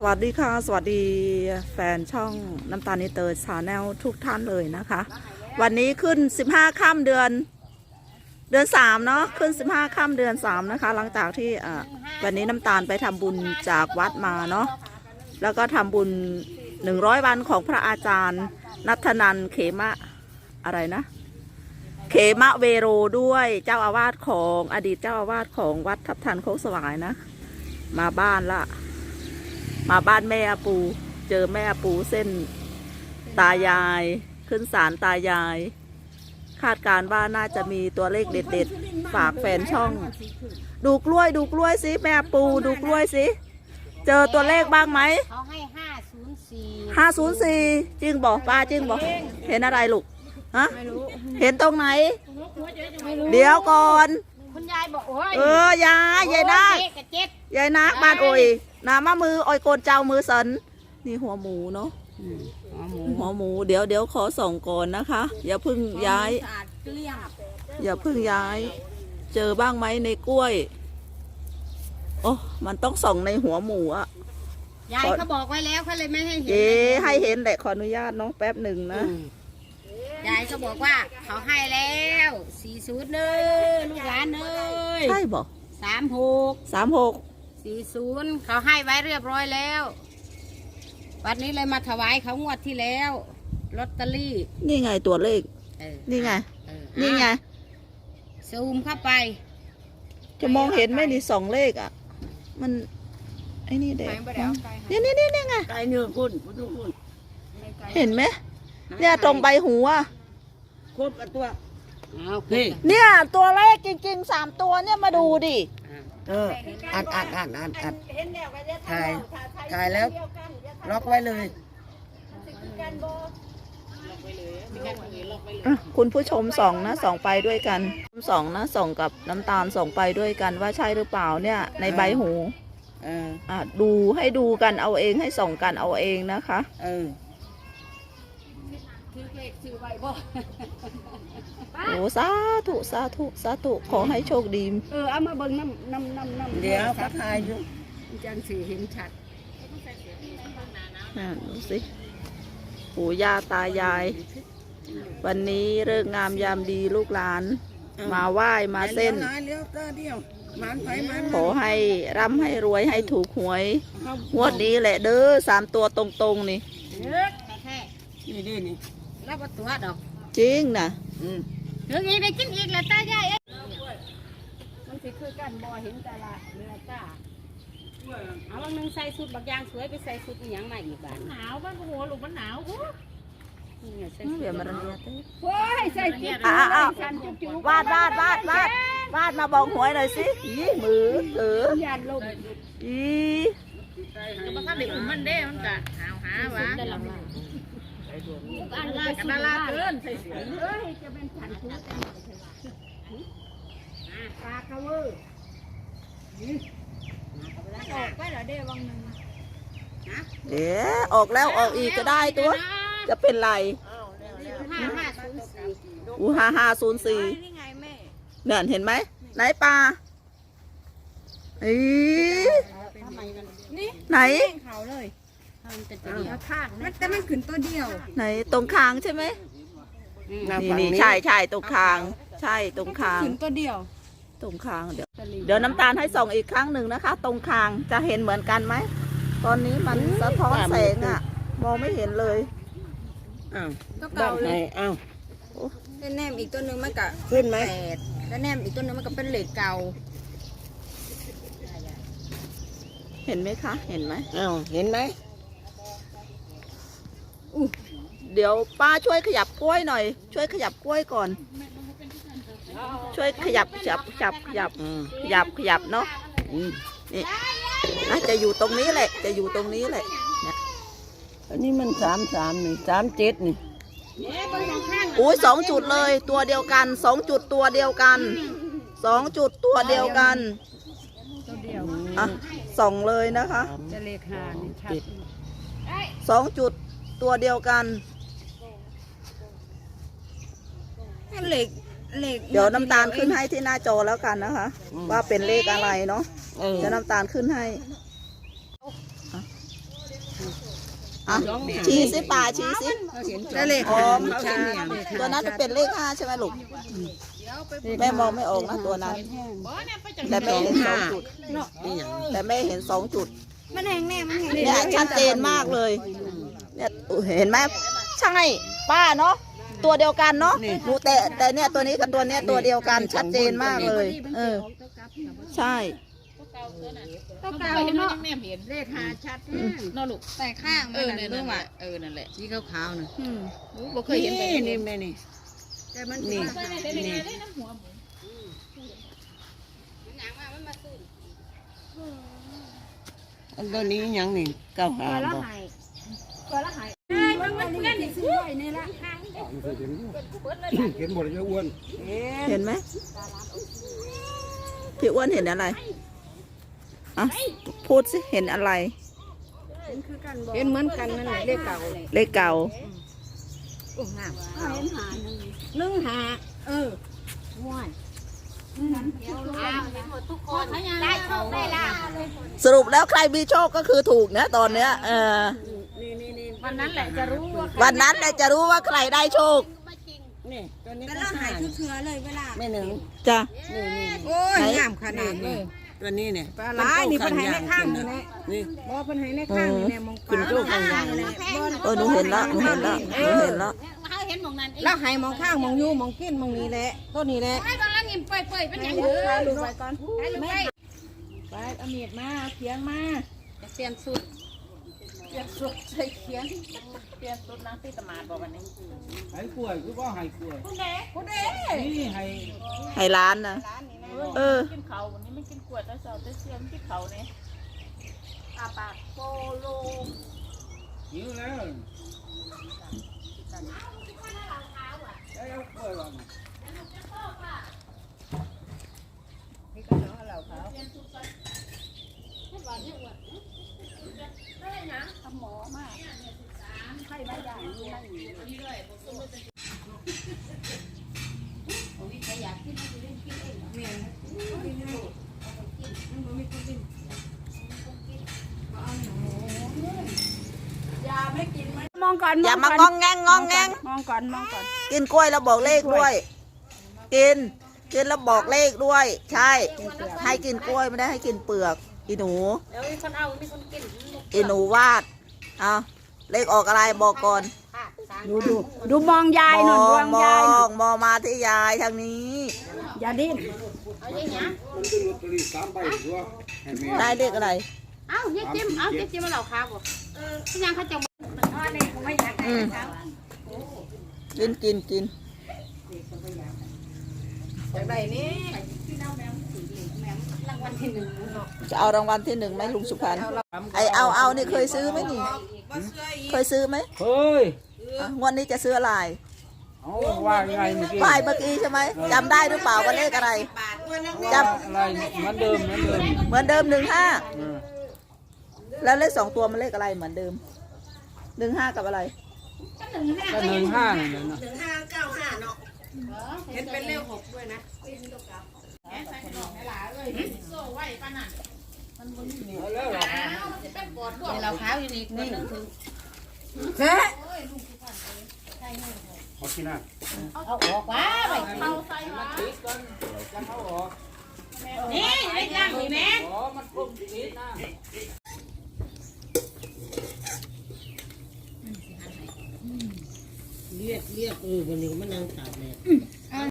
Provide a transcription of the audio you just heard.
สวัสดีค่ะ สวัสดีแฟนช่องน้ำตาลนิเตอร์ชาแนลทุกท่านเลยนะคะ วันนี้ขึ้น 15ค่ำเดือน เดือนสามเนาะขึ้น 15ค่ำเดือนสามนะคะ หลังจากที่วันนี้น้ำตาลไปทำบุญจากวัดมาเนาะแล้วก็ทำบุญ 100 วันของพระอาจารย์ นัทนันเขมะอะไรนะ เขมะเวโรด้วยเจ้าอาวาสของอดีตเจ้าอาวาสของวัดทับทันโคกสวายนะ มาบ้านละ มาบ้านแม่อาปู เจอแม่อาปูเส้นตายาย ขึ้นศาลตายาย คาดการณ์ว่าน่าจะมีตัวเลขเด็ด ๆ ฝากแฟนช่อง ดูกล้วยดูกล้วยสิแม่อาปูดูกล้วยสิ เจอตัวเลขบ้างไหมเขาให้ห้าศูนย์สี่ห้าศูนย์สี่จริงบอกป้าจริงบอกเห็นอะไรลูกฮะเห็นตรงไหน เดี๋ยวก่อน คุณยายบอกโอ้ยเออยายยายนาคโอ้เจ๊กับเจ็ดยายนักบ้านโอย น้ำมามือโอยโกนเจ้ามือสันนี่หัวหมูเนาะหัวหมูเดี๋ยวเดี๋ยวขอส่องก่อนนะคะ อย่าเพึ่งย้าย สะอาดเกลี้ยงอย่าเพึ่งย้าย เจอบ้างไหมในกล้วยโอ้มันต้องส่องในหัวหมูอะ ยายเขาบอกไว้แล้วเขาเลยไม่ให้เห็นเอ๊ะให้เห็นแหละขออนุญาตน้องแป๊บหนึ่งนะยายเขาบอกว่าเขาให้แล้วสี่ศูนย์เน้อลูกหลานเน้ยใช่บอกสามหกสามหก สี่ศูนย์เขาให้ไว้เรียบร้อยแล้ว วันนี้เลยมาถวายเขางวดที่แล้วลอตเตอรี่นี่ไงตัวเลข เออนี่ไง เออนี่ไง ซูมเข้าไปจะมองเห็นไหมนี่สองเลขอะ มัน ไอ้นี่เด็กนี่นี่นี่นี่ไง ไก่เนื้อคุณคุณทุกคนเห็นไหม เนี่ยตรงใบหูอะ ครบกับตัวเอานี่เนี่ยตัวเลขจริงๆสามตัวเนี่ยมาดูดิ เอออัดอัดอัดอัดอัดถ่ายถ่ายแล้วล็อกไว้เลยอะคุณผู้ชมส่องนะส่องไปด้วยกันส่องนะส่องกับน้ำตาลส่องไปด้วยกันว่าใช่หรือเปล่าเนี่ยในใบหูเอออะดูให้ดูกันเอาเองให้ส่องกันเอาเองนะคะ เออ โอ้สาธุสาธุสาธุขอให้โชคดี เออเอามาเบิ่งน้ำน้ำน้ำน้ำเดี๋ยวก็ถ่ายอยู่จังสีเห็นชัดน่ะดูสิปู่ย่าตายาย วันนี้เลิกงามยามดีลูกหลาน มาไหว้มาเส้น ลี้ยวเลี้ยวก็เดียวมันไปมันขอให้ร่ำให้รวยให้ถูกหวย งวดนี้แหละเด้อสามตัวตรงๆนี่เลือกแท้นี่ดินี่ แล้วก็ตัวดอกจริงนะอืมเลือกอีกได้กินอีกแล้วตาใหญ่เอ้ยมันสิคือกันบ่เห็นแต่ละเนื้อจ้าเอาวันหนึงใส่สุดบักยางสวยไปใส่สุดอีหยังใหม่อีกบ้านหนาวบ้านหัวลูกมันหนาวนี่ไงใส่สุดเดี๋ยวมาเรียนโอ้ยใส่จิ๊บอะอะสันจุ๊บจุ๊บวาดวาดวาดวาดวาดมาบอกหวยหน่อยสิอีมือเออยานลมอีมันก็เด็กมันเด้มันก็หาวหาวะได้ละมา อันกัลายนสุดดาลาเกินใส่เสียงเอ้ยจะเป็นฉันชูแต่ปลากระเวอร์ออกไปเหรอเด้วังหนึ่งเดี๋ยวออกแล้วออกอีกก็ได้ตัว จะเป็นไรห้าห้าศูนย์สี่อูห้าห้าศูนย์สี่เนี่ยเห็นไหมไหนปลาอีทำไมมันไหน เขาเลยมันเป็นตัวเดียวข้างมันแต่มันขึ้นตัวเดียวไหนตรงคางใช่ไหมหน้านี่ฝั่งนี่นี้ใช่ใช่ตรงคาง ใช่ตรงคาง ขึ้นตัวเดียวตรงคางเดี๋ยวเดี๋ยวน้ำตาลให้ส่องอีกครั้งหนึ่งนะคะ ตรงคางจะเห็นเหมือนกันไหมตอนนี้มันสะท้อนแสงอะมองไม่เห็นเลย อ้าวก็บ้าเก่างไหเลนยอ้าวแล้วแนมอีกตัวหนึ่งมันก็ขึ้นไหมแปดแล้วแนมอีกตัวหนึ่งมันก็เป็นเหล็กเก่าเห็นไหมคะ เห็นไหมอ้าวเห็นไหม เดี๋ยวป้าช่วยขยับกล้วยหน่อย ช่วยขยับกล้วยก่อน ช่วยขยับขยับขยับขยับอืมขยับขยับเนาะอืมนี่นะจะอยู่ตรงนี้แหละ จะอยู่ตรงนี้แหละอันนี้มันสามสามนี่สามเจ็ดนี่อุ้ยสองจุดเลย ตัวเดียวกันสองจุดตัวเดียวกันสองจุดตัวเดียวกันตัวเดียวอะส่องเลยนะคะสามจะเลขหานี่ชัดเจ็ดสองจุด ตัวเดียวกัน เหล็กเหล็กเดี๋ยวน้ำตาลขึ้นให้ที่หน้าจอแล้วกันนะคะว่าเป็นเลขอะไรเนาะเออเดี๋ยวน้ำตาลขึ้นให้อะอะชี้สิป่าชี้สิได้เลขอ๋อ เขาเห็นอย่างตัวนั้นจะเป็นเลขห้าใช่ไหมลูกแม่มองไม่ออกนะตัวนั้น แต่แม่เห็นสองจุด นี่อย่างแต่แม่เห็นสองจุดมันแหงแน่มันแหงเนี่ยชัดเจนมากเลย เนี่ยเห็นไหมใช่ป้าเนาะตัวเดียวกันเนาะหนูแต่แต่เนี่ยตัวนี้กับตัวเนี้ยตัวเดียวกันชัดเจนมากเลย เออ ใช่ต้องเก่าเก่าเนาะเนาะแม่เห็นเลขหาชัดเนาะลูกแต่ข้างเอมันอน่ะนั่นรู้แหว่าละเออนั่นแหละสีขาวๆนะอืมรู้บ่เคยเห็นไปนี่นี่แม่นี่แต่มันนี่นี่ได้น้ำหัวหมูอันตัวนี้ยังนี่เก้าหาแล้วบ่หายก็แล้วหายเอ้ยมัน มันเงินซื้อไว้นี่ละเห็นหมดเลยอ้วนเห็นไหมพี่อ้วนเห็นอะไรอะพูดสิเห็นอะไร เห็นเหมือนกันนั่นแหละเลขเก่าเลยเลขเก่าเห็นหาหนึ่งหนึ่งหาเออว้ายทุกคนได้โชคได้ลาภสรุปแล้วใครมีโชคก็คือถูกนะตอนเนี้ยเออ วันนั้นแหละจะรู้ว่าวันนั้นแหละจะรู้ว่าใครได้โชคนี่ตัวนี้แต่ก็ละหาหายคือเครือเลยเวลาแม่หนึ่งจ้ะนี่นี่โอ้ยงามขนาดนี้ตัวนี้เนี่ยปลาร้ายนี่เพิ่นให้ในข้างนี่แหละนี่บ่เพิ่นให้ในข้างนี่แหละมองขึ้นโจ้กันอย่างเออหนูเห็นแล้วหนูเห็นแล้วหนูเห็นแล้วเขาเห็นหมองนั้นเองแล้วให้มองข้างมองอยู่มองกินมองนี้แหละต้นนี้แหละให้บางละงิมเปื่อยๆเป็นอย่างเอเด้ออดูไปก่อนให้ลูกไปไปเอาเมียดมาเอาเขียงมาจะเปลี่ยนสุด เปลี่ยนสุดใส่เขียนเปลี่ยนสุดนางที่ตมาดบอกวันนี้ไห้กล้วยคือว่าไห้กล้วยคุณเด้คุณเด้นี่ไห้ให้ร้านนะเออกินเขาวันนี้ไม่กินกวดแล้วเสาร์จะเสียมที่เขาเนี่ยอาปากโปโลหิวแล้วได้แล้วกล้วยว่ามา มอง ก่อนอย่ามางองแงงงองแงงมองก่อนมองก่อน กินกล้วยแล้วบอกเลขด้วย กิน กินแล้วบอกเลขด้วย ใช่ ให้กินกล้วยไม่ได้ให้กินเปลือก อีหนูเดี๋ยวมีคนเอามีคนกินอีหนูวาดเอาเลขออกอะไรบอกก่อน ดูดูดูมองยายมหน่อยอมองงมยายหน่อองมองมาที่ยายทางนี้ อย่าดิ้นเอาอย่างเงี้ยมันเป็นลอตเตอรี่สามใบหรือว่าให้แม่ได้เลขอะไร เอาเยจิ้มเอาเยจิ้มมาเหล่าข้าวบ่เออที่ยังเขาจะ อืมกินกินกินจากใดนี้จะเอารางวัลที่หนึ่งไหมลุงสุพรรณไอเอาเอานี่เคยซื้อไหมนี่ เคยซื้อไหมเฮ้ยอะงวดนี้จะซื้ออะไรเอาว่ายังไงเมื่อกี้ป้ายเมื่อกี้ใช่ไหมจำได้หรือเปล่าว่าเลขอะไรจอะไรเหมือนเดิมเหมือนเดิมำเหมือนเดิมหนึ่งห้าเออแล้วเลขสองตัวมันเลขอะไรเหมือนเดิม หนึ่งห้ากับอะไร ก็หนึ่งห้าหนี่นนะเห็นเป็นเลขหกด้วยนะแล้วเหรอเหล่าข้าวอยู่นี่คนนึงถึงเฮ้ขอที่หน้าเอาออกว้าไปเข้าใส่ว้านจะเขาออกนี่ไอ้ย่างนี่แม่ อ๋อมันกลมติดนะ เรียกเรียกเออวันนี้มันนั่งตากแดด